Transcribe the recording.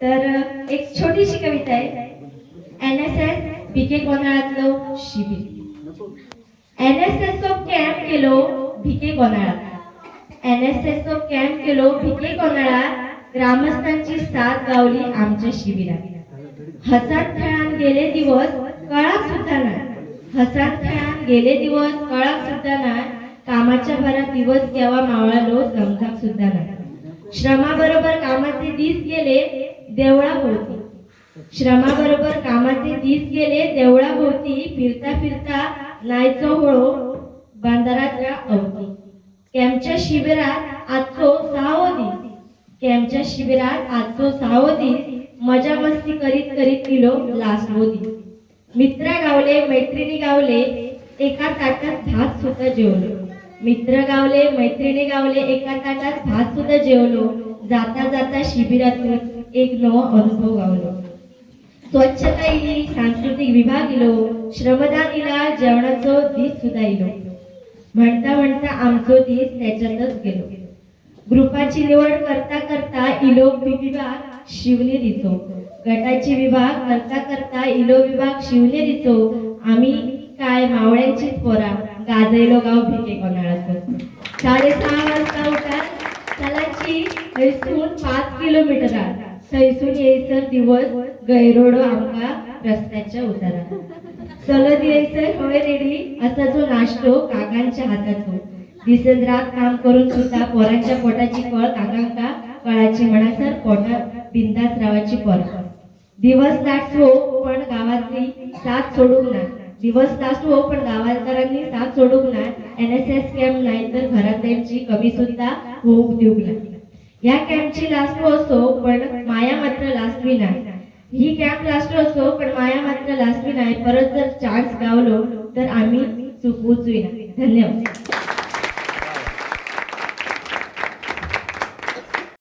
तर एक छोटीशी कविता आहे. एन एस एस भिके कोनाळातलं शिबिर. एन एस एस कॅम्प केलो भिके गोंधळात एन एस एस कॅम्प केलो भिके गोंधळात ग्रामस्थांची साथ गावली आमच्या शिबिरात. हसात खेळात गेले दिवस कळाक सुद्धा ना हसात खेळात गेले दिवस कळाक सुद्धा ना कामाच्या भरात दिवस केव्हा मावळालो समजाक सुद्धा नाही श्रमाबरोबर कामाचे दिस गेले देवळा होती. श्रमाबरोबर कामाचे दिस गेले देवळा होती. फिरता फिरता नायचो होळो बांधारात अवती. कॅम्पच्या शिबिरात आजचो सहावो दिस कॅम्पच्या शिबिरात आजचो सहावो दिस मजा मस्ती करीत करीत गेलो लासवो दिस मित्र गावले मैत्रिणी गावले एका ताटात भात सुद्धा जेवलो. मित्र गावले मैत्रिणी गावले एका ताटात भात सुद्धा जेवलो. जाता जाता शिबिरातून एक नवो अनुभव गावलो. स्वच्छता इली सांस्कृतिक विभाग इलो श्रमदान इला जेवणाचो दीस सुद्धा इलो म्हणता म्हणता आमचो दीस त्याच्यातच गेलो. ग्रुपाची निवड करता करता इलो विभाग शिवनेरीचो गटाची विभाग करता करता इलो विभाग शिवनेरीचो आम्ही काय मावळ्यांचीच पोरा गाजयलो गाव भिके कोणाळाचो. साडेसहा वाजता उठार चलाची थंयसून पाच किलोमीटर सैसून येयसर दिवस गैरोडो आंबा रस्त्याच्या उतारा चलत यायचं होय रेडी असा जो नाश्तो काकांच्या हाताचो. दिसन रात काम करून सुद्धा पोरांच्या पोटाची कळ काकांका कळाची म्हणा पोटा बिंदास रावाची पर दिवस दाटसो पण गावातली साथ सोडूक ना. दिवस दासू पण गावातकरांनी साथ सोडूक ना. एन एस एस कॅम्प नाही तर घरातल्यांची कमी सुद्धा होऊ देऊक ना या कॅम्पची लास्ट असो पण माया मात्र लास्टवी नाही ही कॅम्प लास्ट असो पण माया मात्र लास्टवी नाही परत जर चान्स गावलो तर आम्ही चुकवूच ना धन्यवाद.